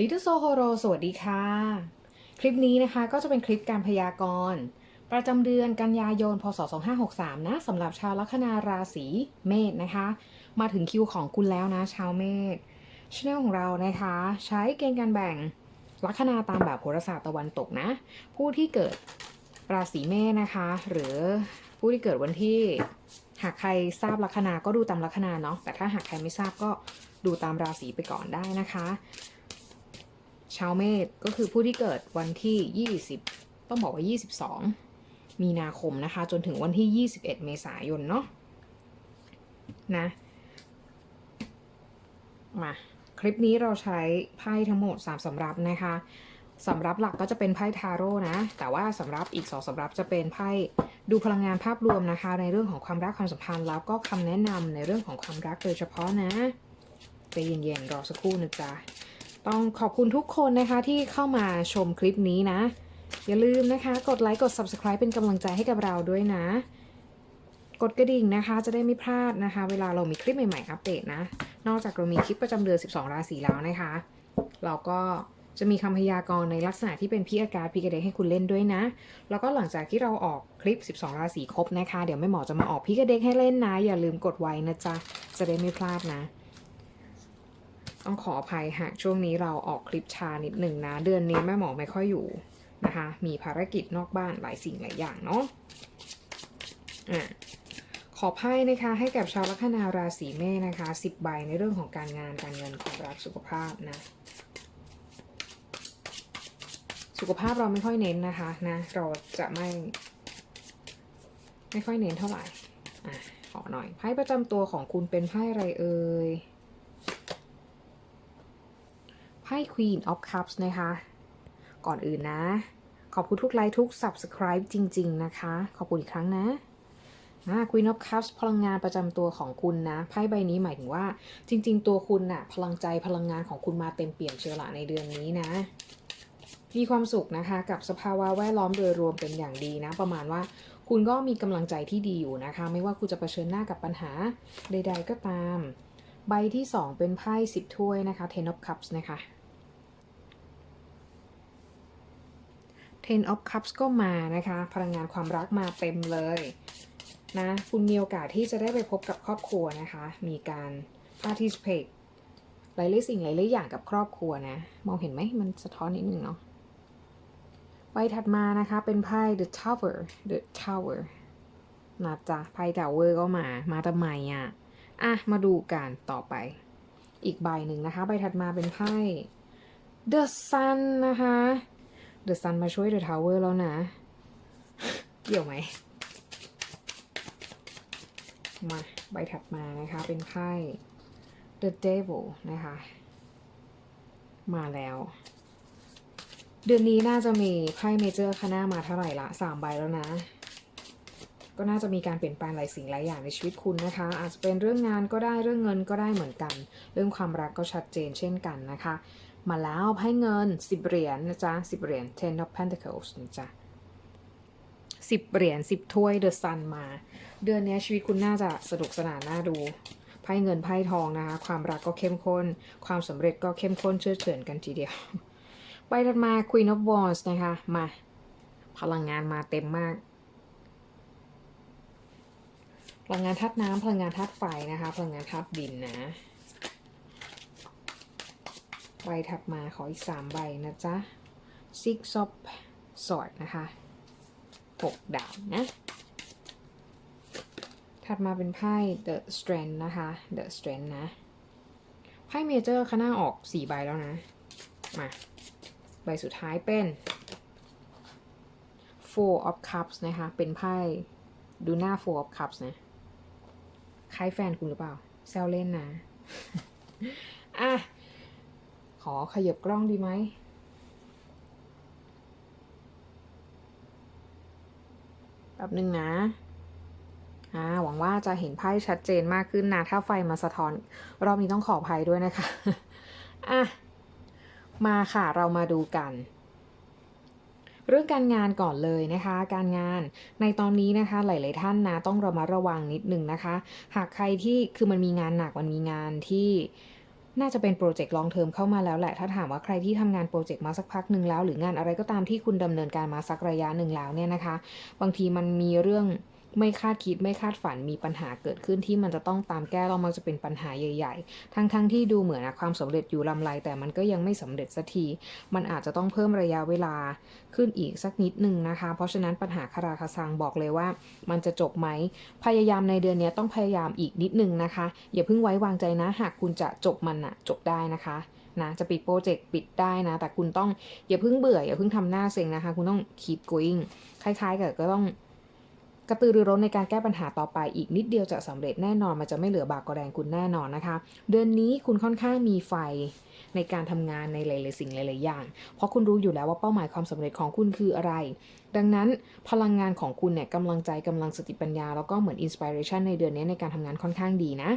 Little Sohoro สวัสดีค่ะ คลิปนี้นะคะก็จะเป็นคลิปการพยากรณ์ ประจำเดือนกันยายน พศ 2563 นะสำหรับชาวลัคนาราศีเมษนะคะ มาถึงคิวของคุณแล้วนะชาวเมษช anel ของเรานะคะ ใช้เกณฑ์การแบ่งลัคนาตามแบบโหราศาสตร์ตะวันตกนะ ผู้ที่เกิดราศีเมษนะคะ หรือผู้ที่เกิดวันที่หากใครทราบลัคนาก็ดูตามลัคนาเนาะแต่ถ้าหากใครไม่ทราบก็ดูตามราศีไปก่อนได้นะคะ ชาวเมษก็คือผู้ที่เกิดวันที่ 20 ต้องบอกว่า 22 มีนาคมนะคะ จนถึงวันที่ 21 เมษายนเนาะนะมาคลิปนี้เราใช้ไพ่ทั้งหมด 3สำรับนะคะสำรับหลักก็จะเป็นไพ่ทาโร่นะ แต่ว่าสำรับอีก2สำรับจะเป็นไพ่ดูพลังงานภาพรวมนะคะ ในเรื่องของความรักความสัมพันธ์แล้วก็คำแนะนำในเรื่องของความรักโดยเฉพาะนะใจเย็นๆรอสักครู่นะจ๊ะ ต้องขอบคุณทุกคนนะคะที่เข้ามาชมคลิปนี้นะ อย่าลืมนะคะ กดไลค์กด Subscribe เป็นกำลังใจให้กับเราด้วยนะ กดกระดิ่งนะคะจะได้ไม่พลาดนะคะ เวลาเรามีคลิปใหม่ๆอัปเดตนะ นอกจากเรามีคลิปประจำเดือน 12 ราศีแล้วนะคะ เราก็จะมีคำพยากรณ์ในลักษณะที่เป็นพี่อากาศพี่กระเดกให้คุณเล่นด้วยนะ แล้วก็หลังจากที่เราออกคลิป 12 ราศีครบนะคะ เดี๋ยวแม่หมอจะมาออกพี่กระเดกให้เล่นนะ อย่าลืมกดไว้นะจ๊ะ จะได้ไม่พลาดนะ ต้องขออภัยหากช่วงนี้เราออกคลิปชานิดหนึ่งนะ เดือนนี้แม่หมอไม่ค่อยอยู่นะคะ มีภารกิจนอกบ้านหลายสิ่งหลายอย่างเนาะอะขอไพ่นะคะให้กับชาวลัคนาราศีเมษนะคะสิบใบในเรื่องของการงานการเงินความรักสุขภาพนะ สุขภาพเราไม่ค่อยเน้นนะคะนะเราจะไม่ ไม่ค่อยเน้นเท่าไหร่อะขอหน่อยไพ่ประจำตัวของคุณเป็นไพ่อะไรเอ่ย ไพ่ Queen of Cups นะคะ ก่อนอื่นนะ ขอบคุณทุกไลค์ทุก Subscribe จริง ๆ นะคะ ขอบคุณอีกครั้งนะนะ Queen of Cups พลังงานประจำตัวของคุณนะ ไพ่ใบนี้หมายถึงว่า จริง ๆ ตัวคุณน่ะ พลังใจพลังงานของคุณมาเต็มเปี่ยมเชื้อละในเดือนนี้นะ มีความสุขนะคะกับสภาวะแวดล้อมโดยรวมเป็นอย่างดีนะ ประมาณว่าคุณก็มีกำลังใจที่ดีอยู่นะคะ ไม่ว่าคุณจะเผชิญหน้ากับปัญหาใด ๆ ก็ตาม ใบที่ 2 เป็นไพ่สิบถ้วยนะคะ Ten of Cups นะคะ Ten of Cups ก็มานะคะ พลังงานความรักมาเต็มเลยนะคุณมีโอกาสที่จะได้ไปพบกับครอบครัวนะคะ มีการ participate หลายๆสิ่งหลายๆอย่างกับครอบครัวนะ มองเห็นไหมมันสะท้อนนิดนึงเนาะใบถัดมานะคะเป็นไพ่ The Tower The Tower นะจ๊ะไพ่ Tower ก็มา มาทำไมอะ อะ มาดูกันต่อไป อีกใบหนึ่งนะคะ ใบถัดมาเป็นไพ่ The Sun นะคะ The Sun มาช่วย The Tower แล้วนะ เกี่ยวไหม มาใบถัดมานะคะ เป็นไพ่ The Devil นะคะ มาแล้ว เดือนนี้น่าจะมีไพ่เมเจอร์คณะมาเท่าไหร่ละสามใบแล้วนะ ก็น่าจะมีการเปลี่ยนแปลงหลายสิ่งหลายอย่างในชีวิตคุณนะคะ อาจจะเป็นเรื่องงานก็ได้เรื่องเงินก็ได้เหมือนกัน เรื่องความรักก็ชัดเจนเช่นกันนะคะ มาแล้วไพ่เงิน 10 เหรียญนะจ๊ะ 10 เหรียญ Ten of Pentacles นะจ๊ะ10เหรียญ10ถ้วย The Sun มา เดือนนี้ชีวิตคุณน่าจะสนุกสนานน่าดูไพ่เงินไพ่ทองนะคะ ความรักก็เข้มข้น ความสำเร็จก็เข้มข้นเชื่อเฉือนกันทีเดียวใบถัดมา Queen of Wands นะคะ มา พลังงานมาเต็มมาก พลังงานธาตุน้ำพลังงานธาตุไฟนะคะ พลังงานธาตุดินนะ ใบถัดมาขออีกสามใบนะจ๊ะ Six of Swords นะคะหกดาบนะ ถัดมาเป็นไพ่ The Strength นะคะ The Strength นะ ไพ่เมเจอร์ข้างหน้าออกสี่ใบแล้วนะ มา ใบสุดท้ายเป็น Four of Cups นะคะ เป็นไพ่ดูหน้า Four of Cups นะ คล้ายแฟนคุณหรือเปล่า แซวเล่นนะ อะ ขอขยับกล้องดีไหม แป๊บหนึ่งนะอ่าหวังว่าจะเห็นไพ่ชัดเจนมากขึ้นนะ ถ้าไฟมาสะท้อน รอบนี้ต้องขออภัยด้วยนะคะ อะ มาค่ะเรามาดูกันเรื่องการงานก่อนเลยนะคะ การงานในตอนนี้นะคะ หลาย ๆ ท่านนะต้องระมัดระวังนิดนึงนะคะ หากใครที่คือมันมีงานหนักมันมีงานที่ น่าจะเป็นโปรเจกต์ลองเทอมเข้ามาแล้วแหละ ถ้าถามว่าใครที่ทำงานโปรเจกต์มาสักพักหนึ่งแล้ว หรืองานอะไรก็ตามที่คุณดำเนินการมาสักระยะหนึ่งแล้วเนี่ยนะคะ บางทีมันมีเรื่อง ไม่คาดคิดไม่คาดฝันมีปัญหาเกิดขึ้นที่มันจะต้องตามแก้แล้วมันจะเป็นปัญหาใหญ่ ๆ ทั้งๆที่ดูเหมือนอะความสำเร็จอยู่ลำไรแต่มันก็ยังไม่สำเร็จสักที มันอาจจะต้องเพิ่มระยะเวลาขึ้นอีกสักนิดนึงนะคะ เพราะฉะนั้นปัญหาคาราคาซังบอกเลยว่า มันจะจบไหมพยายามในเดือนนี้ต้องพยายามอีกนิดนึงนะคะ อย่าเพิ่งไว้วางใจนะ หากคุณจะจบมันอะจบได้นะคะนะจะปิดโปรเจกต์ปิดได้นะ แต่คุณต้องอย่าเพิ่งเบื่ออย่าเพิ่งทำหน้าเซ็งนะคะ คุณต้อง keep going คล้ายๆกับก็ต้อง กระตือรือร้นในการแก้ปัญหาต่อไปอีกนิดเดียวจะสำเร็จแน่นอน มันจะไม่เหลือบากกว่าแรงคุณแน่นอนนะคะ เดือนนี้คุณค่อนข้างมีไฟในการทำงานในหลายๆสิ่งหลายๆอย่าง เพราะคุณรู้อยู่แล้วว่าเป้าหมายความสำเร็จของคุณคืออะไร ดังนั้นพลังงานของคุณเนี่ยกำลังใจกำลังสติปัญญา แล้วก็เหมือนอินสปิเรชันในเดือนนี้ในการทำงานค่อนข้างดีนะ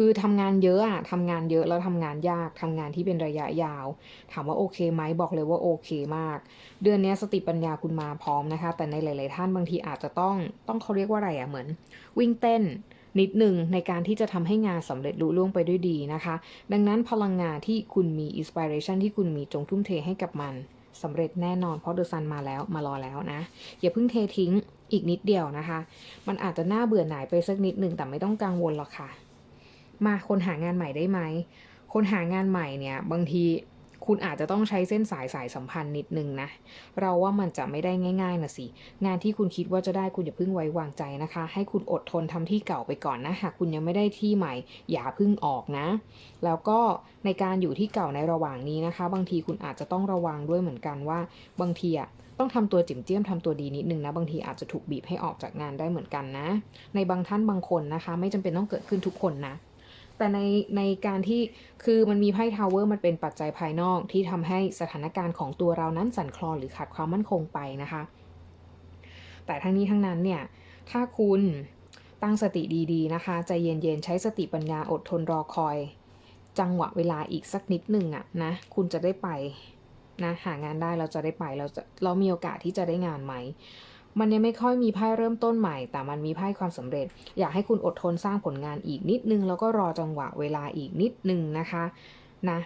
คือทำงานเยอะอะทำงานเยอะแล้วทำงานยากทำงานที่เป็นระยะยาว ถามว่าโอเคไหมบอกเลยว่าโอเคมาก เดือนนี้สติปัญญาคุณมาพร้อมนะคะ แต่ในหลาย ๆ ท่านบางทีอาจจะต้องต้องเขาเรียกว่าอะไรอะเหมือน วิ่งเต้นนิดหนึ่งในการที่จะทำให้งานสำเร็จลุล่วงไปด้วยดีนะคะ ดังนั้นพลังงานที่คุณมีอินสปิเรชันที่คุณมีจงทุ่มเทให้กับมันสำเร็จแน่นอนเพราะเดอะซันมาแล้วมารอแล้วนะ อย่าเพิ่งเททิ้งอีกนิดเดียวนะคะ มันอาจจะน่าเบื่อหน่ายไปสักนิดหนึ่งแต่ไม่ต้องกังวลหรอกค่ะ มาคนหางานใหม่ได้ไหม คนหางานใหม่เนี่ย บางทีคุณอาจจะต้องใช้เส้นสายสายสัมพันธ์นิดนึงนะ เราว่ามันจะไม่ได้ง่ายๆนะสิ งานที่คุณคิดว่าจะได้คุณอย่าเพิ่งไว้วางใจนะคะ ให้คุณอดทนทำที่เก่าไปก่อนนะ หากคุณยังไม่ได้ที่ใหม่ อย่าเพิ่งออกนะ แล้วก็ในการอยู่ที่เก่าในระหว่างนี้นะคะ บางทีคุณอาจจะต้องระวังด้วยเหมือนกันว่า บางทีอะต้องทำตัวจิ๋มเจี้ยมทำตัวดีนิดนึงนะ บางทีอาจจะถูกบีบให้ออกจากงานได้เหมือนกันนะ ในบางท่านบางคนนะคะ ไม่จำเป็นต้องเกิดขึ้นทุกคนนะ แต่ในในการที่คือมันมีไพ่ทาวเวอร์มันเป็นปัจจัยภายนอกที่ทำให้สถานการณ์ของตัวเรานั้นสั่นคลอนหรือขาดความมั่นคงไปนะคะ แต่ทั้งนี้ทั้งนั้นเนี่ยถ้าคุณตั้งสติดีๆนะคะใจเย็นๆ ใช้สติปัญญาอดทนรอคอย จังหวะเวลาอีกสักนิดหนึ่งอะนะคุณจะได้ไปนะหางานได้เราจะได้ไปเราจะเรามีโอกาสที่จะได้งานไหม มันยังไม่ค่อยมีไพ่เริ่มต้นใหม่ แต่มันมีไพ่ความสำเร็จ อยากให้คุณอดทนสร้างผลงานอีกนิดนึง แล้วก็รอจังหวะเวลาอีกนิดนึงนะคะนะ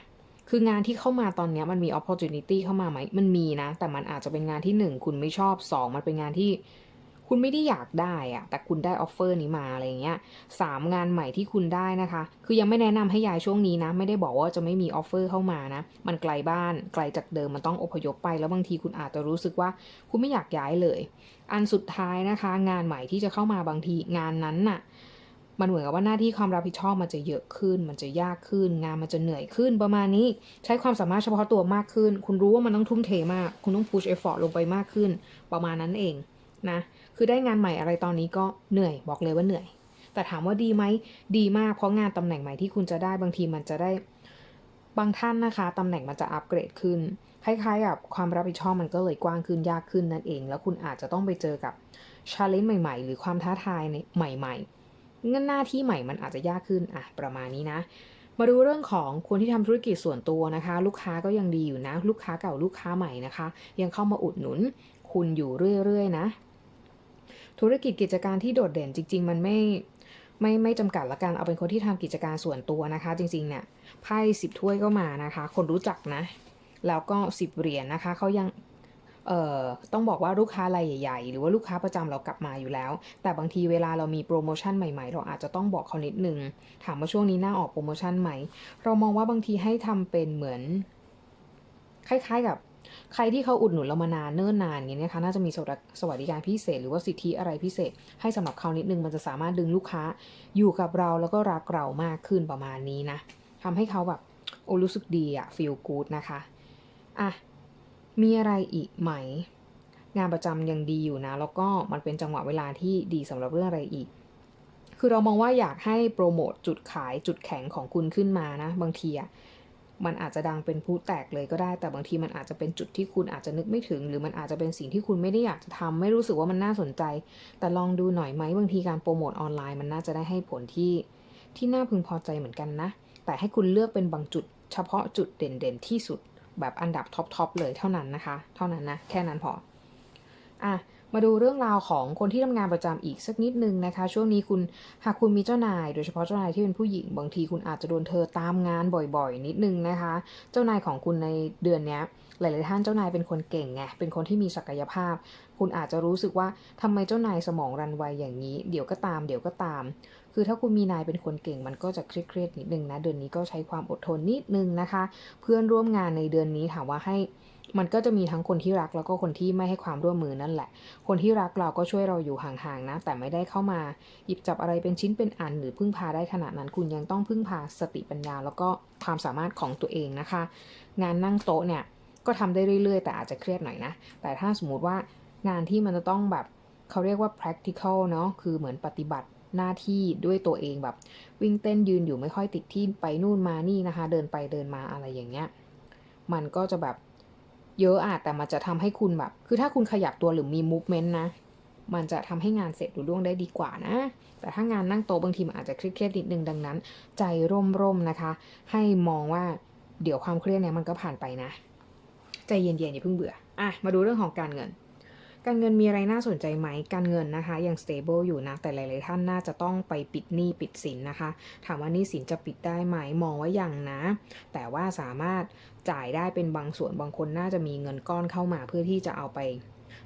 คืองานที่เข้ามาตอนนี้มันมี opportunity เข้ามาไหม มันมีนะ แต่มันอาจจะเป็นงานที่หนึ่งคุณไม่ชอบสองมันเป็นงานที่ คุณไม่ได้อยากได้อะแต่คุณได้ออฟเฟอร์นี้มาอะไรเงี้ยสามงานใหม่ที่คุณได้นะคะ คือยังไม่แนะนำให้ย้ายช่วงนี้นะ ไม่ได้บอกว่าจะไม่มีออฟเฟอร์เข้ามานะ มันไกลบ้าน ไกลจากเดิมมันต้องอพยพไป แล้วบางทีคุณอาจจะรู้สึกว่า คุณไม่อยากย้ายเลย อันสุดท้ายนะคะ งานใหม่ที่จะเข้ามาบางทีงานนั้นน่ะมันเหมือนกับว่าหน้าที่ความรับผิดชอบมันจะเยอะขึ้น มันจะยากขึ้น งานมันจะเหนื่อยขึ้น ประมาณนี้ใช้ความสามารถเฉพาะตัวมากขึ้น คุณรู้ว่ามันต้องทุ่มเทมาก คุณต้อง push effort ลงไปมากขึ้น ประมาณนั้นเองนะ คือได้งานใหม่อะไรตอนนี้ก็เหนื่อยบอกเลยว่าเหนื่อย แต่ถามว่าดีไหมดีมากเพราะงานตำแหน่งใหม่ที่คุณจะได้บางทีมันจะได้บางท่านนะคะตำแหน่งมันจะอัปเกรดขึ้น คล้ายๆกับความรับผิดชอบมันก็เลยกว้างขึ้นยากขึ้นนั่นเอง แล้วคุณอาจจะต้องไปเจอกับชาเลนจ์ใหม่ๆ หรือความท้าทายในใหม่ๆงั้นหน้าที่ใหม่มันอาจจะยากขึ้นอะประมาณนี้นะ มาดูเรื่องของคนที่ทำธุรกิจส่วนตัวนะคะ ลูกค้าก็ยังดีอยู่นะ ลูกค้าเก่าลูกค้าใหม่นะคะ ยังเข้ามาอุดหนุน คุณอยู่เรื่อยๆนะ ธุรกิจกิจการที่โดดเด่นจริง ๆ มันไม่ไม่ไม่จำกัดละกันเอาเป็นคนที่ทำกิจการส่วนตัวนะคะ จริงๆเนี่ยไพ่สิบถ้วยก็มานะคะ คนรู้จักนะ แล้วก็สิบเหรียญนะคะเขายังเอ่อต้องบอกว่าลูกค้ารายใหญ่ ๆ หรือว่าลูกค้าประจำเรากลับมาอยู่แล้ว แต่บางทีเวลาเรามีโปรโมชั่นใหม่ๆ เราอาจจะต้องบอกเขานิดนึง ถามว่าช่วงนี้น่าออกโปรโมชั่นไหม เรามองว่าบางทีให้ทำเป็นเหมือน คล้ายๆกับ ใครที่เขาอุดหนุนเรามานานเนิ่นนานอย่างนี้นะคะน่าจะมีสวัสดิการพิเศษ หรือว่าสิทธิอะไรพิเศษ ให้สำหรับเขานิดนึงมันจะสามารถดึงลูกค้าอยู่กับเราแล้วก็รักเรามากขึ้นประมาณนี้นะทำให้เขาแบบโอ้รู้สึกดีอะ feel good นะคะอะมีอะไรอีกไหม งานประจำยังดีอยู่นะ แล้วก็มันเป็นจังหวะเวลาที่ดีสำหรับเรื่องอะไรอีก คือเรามองว่าอยากให้โปรโมทจุดขายจุดแข็งของคุณขึ้นมานะ บางทีอะ มันอาจจะดังเป็นผู้แตกเลยก็ได้ แต่บางทีมันอาจจะเป็นจุดที่คุณอาจจะนึกไม่ถึง หรือมันอาจจะเป็นสิ่งที่คุณไม่ได้อยากจะทำไม่รู้สึกว่ามันน่าสนใจ แต่ลองดูหน่อยไหมบางทีการโปรโมทออนไลน์มันน่าจะได้ให้ผลที่ที่น่าพึงพอใจเหมือนกันนะ แต่ให้คุณเลือกเป็นบางจุด เฉพาะจุดเด่นๆที่สุด แบบอันดับท็อปๆเลยเท่านั้นนะคะ เท่านั้นนะ แค่นั้นพอ อะ มาดูเรื่องราวของคนที่ทำงานประจำอีกสักนิดนึงนะคะ ช่วงนี้คุณหากคุณมีเจ้านาย โดยเฉพาะเจ้านายที่เป็นผู้หญิง บางทีคุณอาจจะโดนเธอตามงานบ่อยๆ นิดนึงนะคะ เจ้านายของคุณในเดือนนี้หลายๆท่านเจ้านายเป็นคนเก่งไงเป็นคนที่มีศักยภาพ คุณอาจจะรู้สึกว่าทำไมเจ้านายสมองรันไวอย่างนี้ เดี๋ยวก็ตาม เดี๋ยวก็ตาม คือถ้าคุณมีนายเป็นคนเก่ง มันก็จะเครียดๆนิดนึงนะเดือนนี้ก็ใช้ความอดทนนิดนึงนะคะ เพื่อนร่วมงานในเดือนนี้ถามว่าให้ มันก็จะมีทั้งคนที่รักแล้วก็คนที่ไม่ให้ความร่วมมือนั่นแหละ คนที่รักเราก็ช่วยเราอยู่ห่างๆนะ แต่ไม่ได้เข้ามา หยิบจับอะไรเป็นชิ้นเป็นอัน หรือพึ่งพาได้ขนาดนั้น คุณยังต้องพึ่งพาสติปัญญา แล้วก็ความสามารถของตัวเองนะคะ งานนั่งโต๊ะเนี่ยก็ทำได้เรื่อยๆ แต่อาจจะเครียดหน่อยนะ แต่ถ้าสมมุติว่างานที่มันจะต้องแบบเขาเรียกว่า practical เนาะคือเหมือนปฏิบัติหน้าที่ด้วยตัวเองแบบ วิ่งเต้นยืนอยู่ไม่ค่อยติดที่ไปนู่นมานี่นะคะ เดินไปเดินมาอะไรอย่างเงี้ย มันก็จะแบบ เยอะอะแต่มันจะทำให้คุณแบบ คือถ้าคุณขยับตัวหรือมีมูฟเมนต์นะ มันจะทำให้งานเสร็จรุ่ล่วงได้ดีกว่านะ แต่ถ้างานนั่งโต๊ะบางทีมันอาจจะเครียดๆนิดนึงดังนั้น ใจร่มๆนะคะ ให้มองว่าเดี๋ยวความเครียดเนี่ยมันก็ผ่านไปนะ ใจเย็นๆอย่าเพิ่งเบื่ออะมาดูเรื่องของการเงิน การเงินมีอะไรน่าสนใจไหม การเงินนะคะยัง stable อยู่นะ แต่หลาย ๆ ท่านน่าจะต้องไปปิดหนี้ปิดสินนะคะ ถามว่าหนี้สินจะปิดได้ไหมมองว่ายังนะ แต่ว่าสามารถจ่ายได้เป็นบางส่วนบางคนน่าจะมีเงินก้อนเข้ามาเพื่อที่จะเอาไป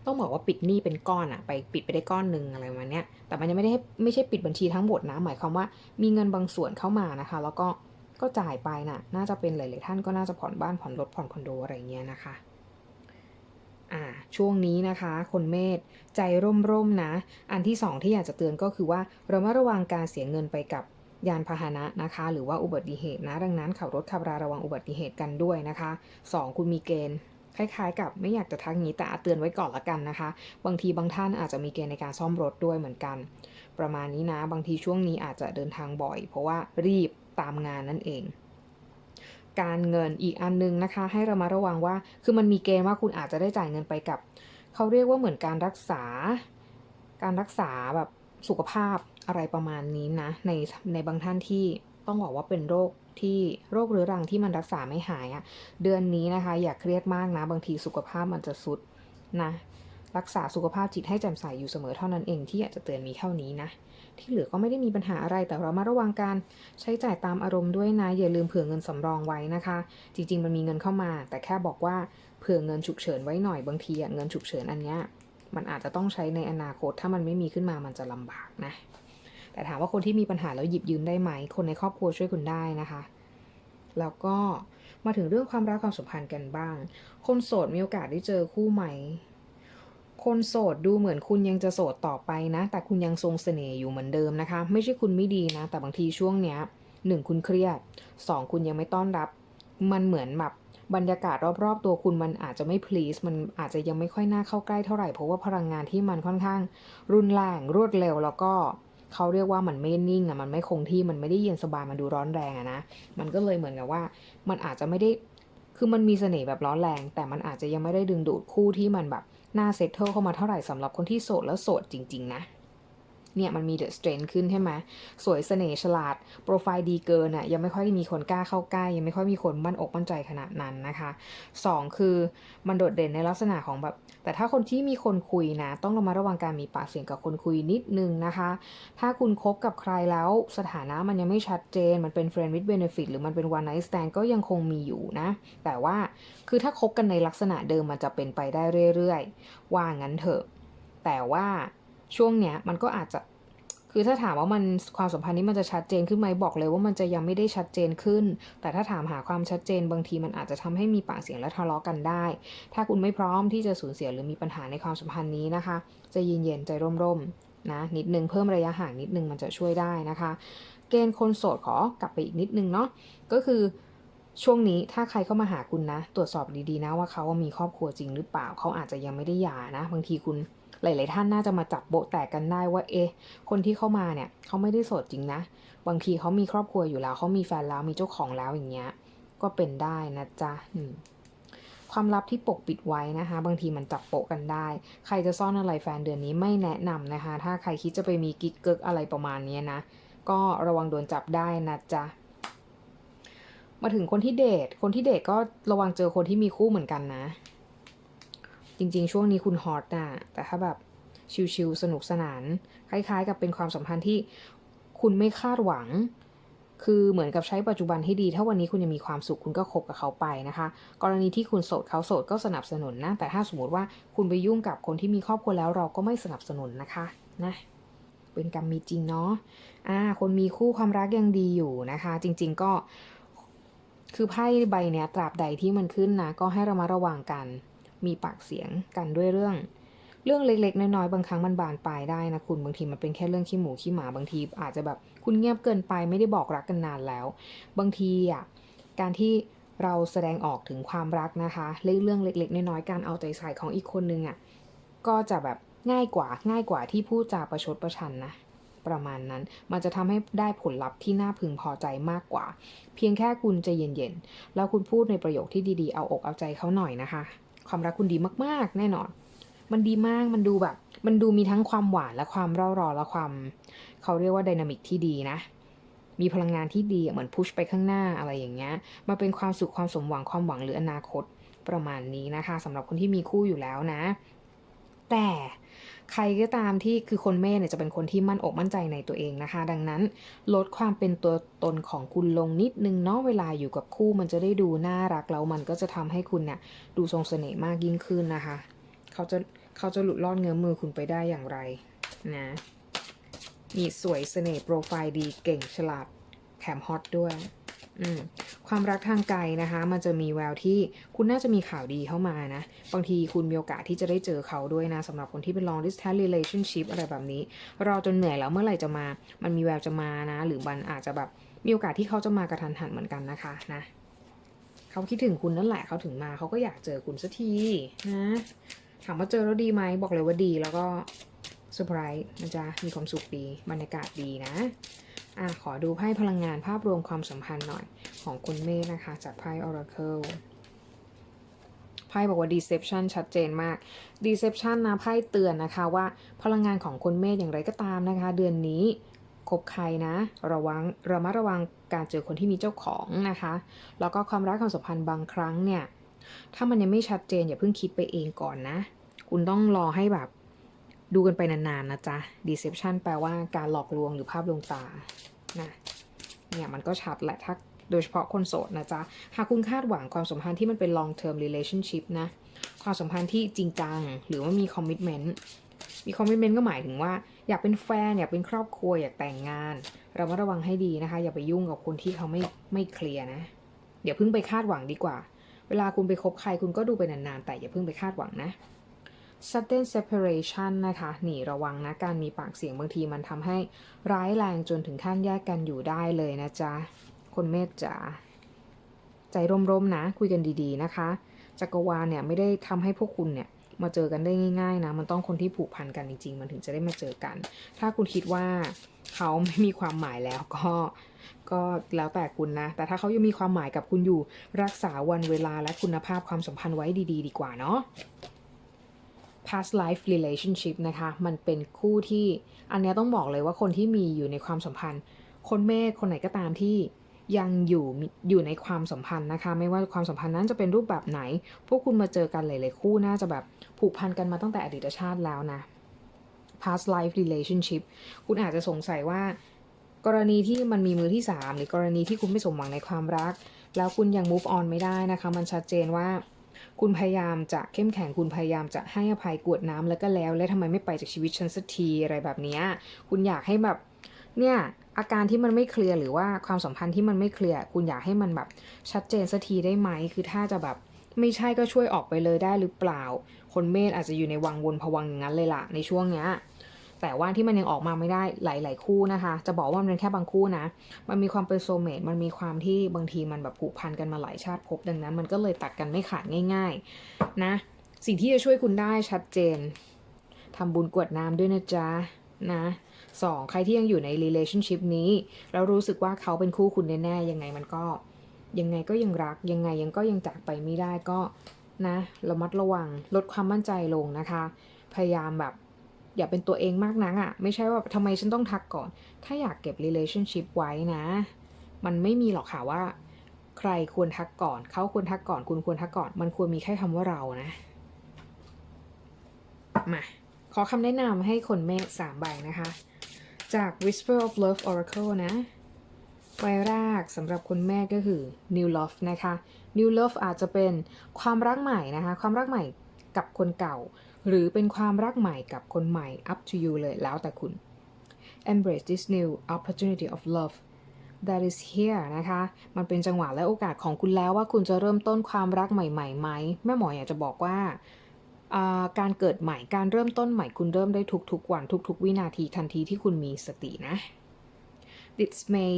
ต้องบอกว่าปิดหนี้เป็นก้อนอะไปปิดไปได้ก้อนหนึ่งอะไรประมาณเนี้ยแต่มันยังไม่ได้ไม่ใช่ปิดบัญชีทั้งหมดนะ หมายความว่ามีเงินบางส่วนเข้ามานะคะ แล้วก็ก็จ่ายไปน่ะ น่าจะเป็นหลาย ๆ ท่านก็น่าจะผ่อนบ้านผ่อนรถผ่อนคอนโดอะไรเงี้ยนะคะ ช่วงนี้นะคะ คนเมษใจร่มๆนะ อันที่สองที่อยากจะเตือนก็คือว่าเรามาระวังการเสียเงินไปกับยานพาหนะนะคะ หรือว่าอุบัติเหตุนะ ดังนั้นขับรถขับราระวังอุบัติเหตุกันด้วยนะคะสองคุณมีเกณฑ์คล้ายๆ กับไม่อยากจะทักงี้แต่อาจเตือนไว้ก่อนละกันนะคะ บางทีบางท่านอาจจะมีเกณฑ์ในการซ่อมรถด้วยเหมือนกัน ประมาณนี้นะ บางทีช่วงนี้อาจจะเดินทางบ่อย เพราะว่ารีบตามงานนั่นเอง การเงินอีกอันนึงนะคะ ให้เรามาระวังว่า คือมันมีเกณฑ์ว่าคุณอาจจะได้จ่ายเงินไปกับ เขาเรียกว่าเหมือนการรักษา การรักษาแบบสุขภาพอะไรประมาณนี้นะ ในในบางท่านที่ต้องบอกว่าเป็นโรคที่โรคเรื้อรังที่มันรักษาไม่หายอะ่ะ เดือนนี้นะคะ อย่าเครียดมากนะ บางทีสุขภาพมันจะสุดนะ รักษาสุขภาพจิตให้แจ่มใสอยู่เสมอเท่านั้นเองที่อยากจะเตือนมีเท่านี้นะ ที่เหลือก็ไม่ได้มีปัญหาอะไรแต่เรามาระวังการใช้จ่ายตามอารมณ์ด้วยนะอย่าลืมเผื่อเงินสำรองไว้นะคะ จริง ๆ มันมีเงินเข้ามา แต่แค่บอกว่าเผื่อเงินฉุกเฉินไว้หน่อยบางทีเงินฉุกเฉินอันเนี้ยมันอาจจะต้องใช้ในอนาคตถ้ามันไม่มีขึ้นมามันจะลำบากนะ แต่ถามว่าคนที่มีปัญหาแล้วหยิบยืมได้ไหม คนในครอบครัวช่วยคุณได้นะคะ แล้วก็มาถึงเรื่องความรักความสัมพันธ์กันบ้าง คนโสดมีโอกาสได้เจอคู่ใหม่ คนโสดดูเหมือนคุณยังจะโสดต่อไปนะ แต่คุณยังทรงเสน่ห์อยู่เหมือนเดิมนะคะ ไม่ใช่คุณไม่ดีนะ แต่บางทีช่วงเนี้ยหนึ่งคุณเครียดสองคุณยังไม่ต้อนรับ มันเหมือนแบบบรรยากาศรอบๆ ตัวคุณมันอาจจะไม่ please มันอาจจะยังไม่ค่อยน่าเข้าใกล้เท่าไหร่เพราะว่าพลังงานที่มันค่อนข้าง รุนแรงรวดเร็วแล้วก็เขาเรียกว่ามันไม่นิ่งอะมันไม่คงที่มันไม่ได้เย็นสบายมันดูร้อนแรงอะนะมันก็เลยเหมือนกับว่า มันอาจจะไม่ได้คือมันมีเสน่ห์แบบร้อนแรง แต่มันอาจจะยังไม่ได้ดึงดูดคู่ที่มันแบบ น่าเซตเทิลเข้ามาเท่าไหร่สำหรับคนที่โสดแล้วโสดจริง ๆ นะ เนี่ยมันมีเดอะสเตรนขึ้นใช่ไหมสวยเสน่ห์ฉลาด โปรไฟล์ดีเกินอะยังไม่ค่อยมีคนกล้าเข้าใกล้ ยังไม่ค่อยมีคนมั่นอกมั่นใจขนาดนั้นนะคะสองคือมันโดดเด่นในลักษณะของแบบ แต่ถ้าคนที่มีคนคุยนะ ต้องระมัดระวังการมีปากเสียงกับคนคุยนิดนึงนะคะ ถ้าคุณคบกับใครแล้วสถานะมันยังไม่ชัดเจน มันเป็น friend with benefit หรือมันเป็น one night stand ก็ยังคงมีอยู่นะ แต่ว่าคือถ้าคบกันในลักษณะเดิมมันจะเป็นไปได้เรื่อยๆ ว่างั้นเถอะ แต่ว่า ช่วงเนี้ยมันก็อาจจะคือถ้าถามว่ามันความสัมพันธ์นี้มันจะชัดเจนขึ้นไหมบอกเลยว่ามันจะยังไม่ได้ชัดเจนขึ้น แต่ถ้าถามหาความชัดเจนบางทีมันอาจจะทำให้มีปากเสียงและทะเลาะกันได้ ถ้าคุณไม่พร้อมที่จะสูญเสียหรือมีปัญหาในความสัมพันธ์นี้นะคะจะเย็นๆใจร่มๆนะนิดนึงเพิ่มระยะห่างนิดนึงมันจะช่วยได้นะคะ เกณฑ์คนโสดขอกลับไปอีกนิดนึงเนาะก็คือช่วงนี้ถ้าใครเข้ามาหาคุณนะ ตรวจสอบดีๆนะว่าเขามีครอบครัวจริงหรือเปล่าเขาอาจจะยังไม่ได้หย่านะ บางทีคุณ หลาย ๆ ท่านน่าจะมาจับโบแตกกันได้ว่า เอ๊ะ คนที่เข้ามาเนี่ยเขาไม่ได้โสดจริงนะ บางทีเขามีครอบครัวอยู่แล้วเขามีแฟนแล้วมีเจ้าของแล้วอย่างเงี้ย ก็เป็นได้นะจ๊ะความลับที่ปกปิดไว้นะคะ บางทีมันจับโปะกันได้ ใครจะซ่อนอะไรแฟนเดือนนี้ไม่แนะนำนะคะ ถ้าใครคิดจะไปมีกิ๊กเกิกอะไรประมาณนี้นะ ก็ระวังโดนจับได้นะจ๊ะมาถึงคนที่เดท คนที่เดทก็ระวังเจอคนที่มีคู่เหมือนกันนะ จริง ๆ ช่วงนี้คุณฮอตนะแต่ถ้าแบบชิลๆสนุกสนาน คล้าย ๆ กับเป็นความสัมพันธ์ที่คุณไม่คาดหวัง คือเหมือนกับใช้ปัจจุบันให้ดี ถ้าวันนี้คุณยังมีความสุขคุณก็คบกับเขาไปนะคะ กรณีที่คุณโสดเขาโสดก็สนับสนุนนะ แต่ถ้าสมมติว่าคุณไปยุ่งกับคนที่มีครอบครัวแล้วเราก็ไม่สนับสนุนนะคะนะเป็นกรรมมีจริงเนาะอ่า คนมีคู่ความรักยังดีอยู่นะคะ จริง ๆก็คือไพ่ใบเนี้ยตราบใดที่มันขึ้นนะก็ให้ระมัดระวังกัน มีปากเสียงกันด้วยเรื่อง เรื่องเล็กๆ น้อยๆ บางครั้งมันบานปลายได้นะคุณบางทีมันเป็นแค่เรื่องขี้หมูขี้หมาบางที อาจจะแบบคุณเงียบเกินไปไม่ได้บอกรักกันนานแล้ว บางทีอะการที่เราแสดงออกถึงความรักนะคะเรื่องเล็ก ๆ น้อยๆการเอาใจใส่ของอีกคนนึงอะก็จะแบบง่ายกว่าง่ายกว่าที่พูดจาประชดประชันนะประมาณนั้น มันจะทำให้ได้ผลลัพธ์ที่น่าพึงพอใจมากกว่า เพียงแค่คุณใจเย็นๆ แล้วคุณพูดในประโยคที่ดีๆ เอาอกเอาใจเขาหน่อยนะคะ ความรักคุณดีมากๆ แน่นอน มันดีมากมันดูแบบ มันดูมีทั้งความหวานและความเร่าร้อนและความ เขาเรียกว่าดินามิกที่ดีนะ มีพลังงานที่ดีเหมือนพุชไปข้างหน้าอะไรอย่างเงี้ยมาเป็นความสุขความสมหวังความหวังหรืออนาคตประมาณนี้นะคะสำหรับคนที่มีคู่อยู่แล้วนะ แต่ใครก็ตามที่คือคนเมษเนี่ยจะเป็นคนที่มั่นอกมั่นใจในตัวเองนะคะ ดังนั้น ลดความเป็นตัวตนของคุณลงนิดนึงเนาะเวลาอยู่กับคู่มันจะได้ดูน่ารักแล้วมันก็จะทำให้คุณเนี่ยดูทรงเสน่ห์มากยิ่งขึ้นนะคะ เขาจะเขาจะหลุดลอดเงื้อมือคุณไปได้อย่างไรนะมีสวยเสน่ห์โปรไฟล์ดีเก่งฉลาดแถมฮอตด้วย ความรักทางไกลนะคะ มันจะมีแววที่คุณน่าจะมีข่าวดีเข้ามานะ บางทีคุณมีโอกาสที่จะได้เจอเขาด้วยนะสำหรับคนที่เป็น long distance relationship อะไรแบบนี้ รอจนเหนื่อยแล้วเมื่อไหร่จะมา มันมีแววจะมานะ หรือมันอาจจะแบบมีโอกาสที่เขาจะมากระทันหันเหมือนกันนะคะนะเขาคิดถึงคุณนั่นแหละเขาถึงมาเขาก็อยากเจอคุณสักทีนะถามว่าเจอแล้วดีไหมบอกเลยว่าดีแล้วก็ เซอร์ไพรส์นะจ๊ะมีความสุขดีบรรยากาศดีนะอะขอดูไพ่พลังงานภาพรวมความสัมพันธ์หน่อยของคุณเมฆนะคะ จากไพ่ Oracle ไพ่บอกว่า deception ชัดเจนมาก deception นะไพ่เตือนนะคะว่าพลังงานของคนเมษอย่างไรก็ตามนะคะ เดือนนี้คบใครนะ ระวังระมัดระวังการเจอคนที่มีเจ้าของนะคะ แล้วก็ความรักความสัมพันธ์บางครั้งเนี่ย ถ้ามันยังไม่ชัดเจนอย่าเพิ่งคิดไปเองก่อนนะ คุณต้องรอให้แบบ ดูกันไปนานๆนะจ๊ะ deception แปลว่าการหลอกลวงหรือภาพลวงตา นะ เนี่ยมันก็ชัดแหละถ้าโดยเฉพาะคนโสดนะจ๊ะ หากคุณคาดหวังความสัมพันธ์ที่มันเป็น long term relationship นะ ความสัมพันธ์ที่จริงจัง หรือว่ามี commitment มี commitment ก็หมายถึงว่า อยากเป็นแฟน อยากเป็นครอบครัว อยากแต่งงาน เรามาระวังให้ดีนะคะ อย่าไปยุ่งกับคนที่เขาไม่ไม่เคลียร์นะ เดี๋ยวเพิ่งไปคาดหวังดีกว่า เวลาคุณไปคบใครคุณก็ดูไปนานๆ แต่อย่าเพิ่งไปคาดหวังนะ sudden separation นะคะหนีระวังนะ การมีปากเสียงบางทีมันทำให้ร้ายแรงจนถึงขั้นแยกกันอยู่ได้เลยนะจ๊ะ คนเมษจ๋าใจร่มๆนะ คุยกันดีๆนะคะ จักรวาลเนี่ยไม่ได้ทำให้พวกคุณเนี่ยมาเจอกันได้ง่าย ๆ นะ มันต้องคนที่ผูกพันกันจริง ๆ มันถึงจะได้มาเจอกัน ถ้าคุณคิดว่าเขาไม่มีความหมายแล้วก็ก็แล้วแต่คุณนะ แต่ถ้าเขายังมีความหมายกับคุณอยู่ รักษาวันเวลาและคุณภาพความสัมพันธ์ไว้ดี ๆ ดีกว่าเนาะ past life relationship นะคะ มันเป็นคู่ที่อันนี้ต้องบอกเลยว่าคนที่มีอยู่ในความสัมพันธ์ คนเมษคนไหนก็ตามที่ยังอยู่อยู่ในความสัมพันธ์นะคะ ไม่ว่าความสัมพันธ์นั้นจะเป็นรูปแบบไหน พวกคุณมาเจอกันหลาย ๆ คู่น่าจะแบบผูกพันกันมาตั้งแต่อดีตชาติแล้วนะ past life relationship คุณอาจจะสงสัยว่า กรณีที่มันมีมือที่ 3 หรือกรณีที่คุณไม่สมหวังในความรัก แล้วคุณยัง move on ไม่ได้นะคะ มันชัดเจนว่า คุณพยายามจะเข้มแข็งคุณพยายามจะให้อภัยกวดน้ำแล้วก็แล้ว แล้วทำไมไม่ไปจากชีวิตฉันสักทีอะไรแบบนี้คุณอยากให้แบบเนี่ยอาการที่มันไม่เคลียร์หรือว่าความสัมพันธ์ที่มันไม่เคลียร์คุณอยากให้มันแบบชัดเจนสักทีได้ไหมคือถ้าจะแบบไม่ใช่ก็ช่วยออกไปเลยได้หรือเปล่า คนเมธอาจจะอยู่ในวังวนผวังอย่างนั้นเลยล่ะในช่วงเนี้ย แต่ว่าที่มันยังออกมาไม่ได้หลาย ๆ คู่นะคะ จะบอกว่ามันเป็นแค่บางคู่นะ มันมีความเป็นโซเมตมันมีความที่บางทีมันแบบผูกพันกันมาหลายชาติภพดังนั้น มันก็เลยตัดกันไม่ขาดง่าย ๆ นะ สิ่งที่จะช่วยคุณได้ชัดเจนทำบุญกวดน้ำด้วยนะจ๊ะนะสองใครที่ยังอยู่ใน relationship นี้ แล้วรู้สึกว่าเขาเป็นคู่คุณแน่ๆยังไงมันก็ ยังไงก็ยังรัก ยังไงยังก็ยังจากไปไม่ได้ก็นะระมัดระวังลดความมั่นใจลงนะคะ พยายามแบบ อย่าเป็นตัวเองมากนักอะ่ะ ไม่ใช่ว่าทำไมฉันต้องทักก่อน ถ้าอยากเก็บ relationship ไว้นะ มันไม่มีหรอกค่ะว่า ใครควรทักก่อน เขาควรทักก่อน คุณควรทักก่อน มันควรมีแค่คำว่าเรานะ มาขอคำแนะนำให้คนเมษสามใบนะคะ จาก Whisper of Love Oracle นะใบแรกสำหรับคนแม่ก็คือ New Love นะคะ New Love อาจจะเป็นความรักใหม่นะคะ ความรักใหม่กับคนเก่า หรือเป็นความรักใหม่กับคนใหม่ up to you เลยแล้วแต่คุณ Embrace this new opportunity of love that is here นะคะ มันเป็นจังหวะและโอกาสของคุณแล้วว่าคุณจะเริ่มต้นความรักใหม่ๆไหมแม่หมออยากจะบอกว่าการเกิดใหม่การเริ่มต้นใหม่คุณเริ่มได้ทุกๆวันทุกๆ วินาทีทันทีที่คุณมีสตินะ This may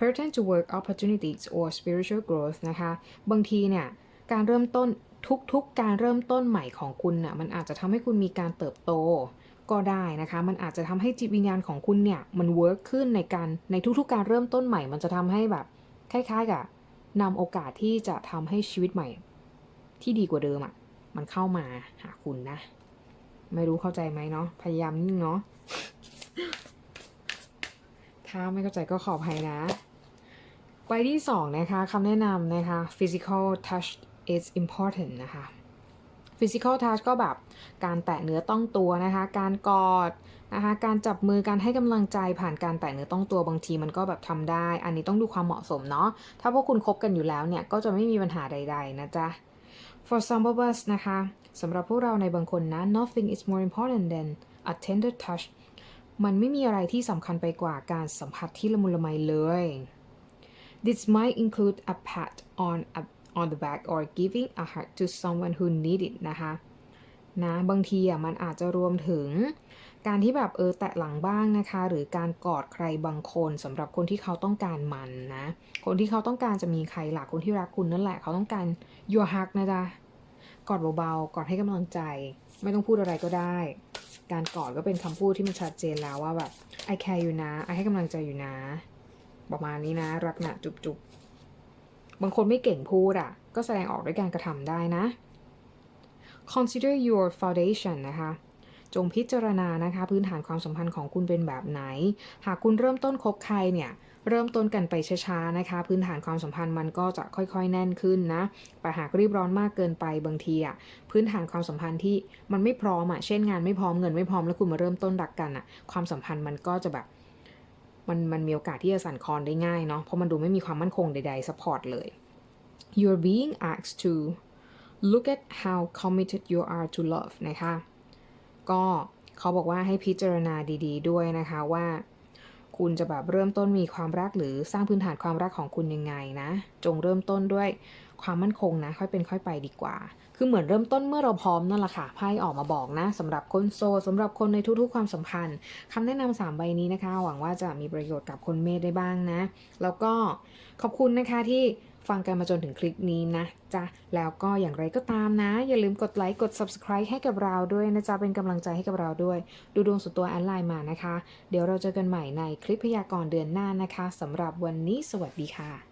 pertain to work opportunities or spiritual growth นะคะ บางทีเนี่ย การเริ่มต้น ทุกๆการเริ่มต้นใหม่ของคุณน่ะมันอาจจะทำให้คุณมีการเติบโตก็ได้นะคะ มันอาจจะทำให้จิตวิญญาณของคุณเนี่ยมันเวิร์กขึ้นในการในทุกๆ การเริ่มต้นใหม่ มันจะทำให้แบบคล้ายๆกับนำโอกาสที่จะทำให้ชีวิตใหม่ ที่ดีกว่าเดิมอะ่ะมันเข้ามาหาคุณนะ ไม่รู้เข้าใจไหมเนาะพยายามนิดนึงเนาะถ้าไม่เข้าใจก็ขออภัยนะใบที่สองนะคะคำแนะนำนะคะ physical touch is important นะคะ physical touch ก็แบบการแตะเนื้อต้องตัวนะคะ การกอดนะคะ การจับมือ การให้กำลังใจผ่านการแตะเนื้อต้องตัวบางทีมันก็แบบทำได้ อันนี้ต้องดูความเหมาะสมเนาะ ถ้าพวกคุณคบกันอยู่แล้วเนี่ย ก็จะไม่มีปัญหาใด ๆ นะจ๊ะ for some of us นะคะสำหรับพวกเราในบางคนนะ nothing is more important than a tender touch มันไม่มีอะไรที่สำคัญไปกว่าการสัมผัสที่ละมุนละไมเลย This might include a pat on a, on the back or giving a hug to someone who need it นะคะนะบางทีอะมันอาจจะรวมถึง การที่แบบเออแตะหลังบ้างนะคะ หรือการกอดใครบางคนสำหรับคนที่เขาต้องการมันนะ คนที่เขาต้องการจะมีใครหลักคนที่รักคุณนั่นแหละเขาต้องการ your hug นะจ๊ะกอดเบาๆกอดให้กำลังใจ ไม่ต้องพูดอะไรก็ได้ การกอดก็เป็นคำพูดที่มันชัดเจนแล้วว่าแบบ I care อยู่นะ I ให้กำลังใจอยู่นะ ประมาณนี้นะ รักนะจุบจุ บางคนไม่เก่งพูดอะ ก็แสดงออกด้วยการกระทำได้นะ consider your foundation นะคะจงพิจารณานะคะ พื้นฐานความสัมพันธ์ของคุณเป็นแบบไหน หากคุณเริ่มต้นคบใครเนี่ย เริ่มต้นกันไปช้าๆนะคะ พื้นฐานความสัมพันธ์มันก็จะค่อยๆ แน่นขึ้นนะแต่หากรีบร้อนมากเกินไปบางทีอะพื้นฐานความสัมพันธ์ที่มันไม่พร้อมอะเช่นงานไม่พร้อมเงินไม่พร้อมแล้วคุณมาเริ่มต้นรักกันอะความสัมพันธ์มันก็จะแบบ มันมันมีโอกาสที่จะสั่นคลอนได้ง่ายเนาะเพราะมันดูไม่มีความมั่นคงใดๆ support เลย you're being asked to look at how committed you are to love นะคะ ก็เขาบอกว่าให้พิจารณาดีๆ ด้วยนะคะว่า คุณจะแบบเริ่มต้นมีความรักหรือสร้างพื้นฐานความรักของคุณยังไงนะ จงเริ่มต้นด้วย ความมั่นคงนะ ค่อยเป็นค่อยไปดีกว่า คือเหมือนเริ่มต้นเมื่อเราพร้อมนั่นแหละค่ะไพ่ออกมาบอกนะสำหรับคนโซสำหรับคนในทุกๆ ความสัมพันธ์คำแนะนำสามใบนี้นะคะ หวังว่าจะมีประโยชน์กับคนเมษได้บ้างนะ แล้วก็ขอบคุณนะคะที่ฟังกันมาจนถึงคลิปนี้นะจ๊ะ แล้วก็อย่างไรก็ตามนะ อย่าลืมกดไลค์ กด subscribe ให้กับเราด้วยนะจ๊ะ เป็นกำลังใจให้กับเราด้วย ดูดวงสุดตัวแอดไลน์มานะคะ เดี๋ยวเราเจอกันใหม่ในคลิปพยากรณ์เดือนหน้านะคะสำหรับวันนี้สวัสดีค่ะ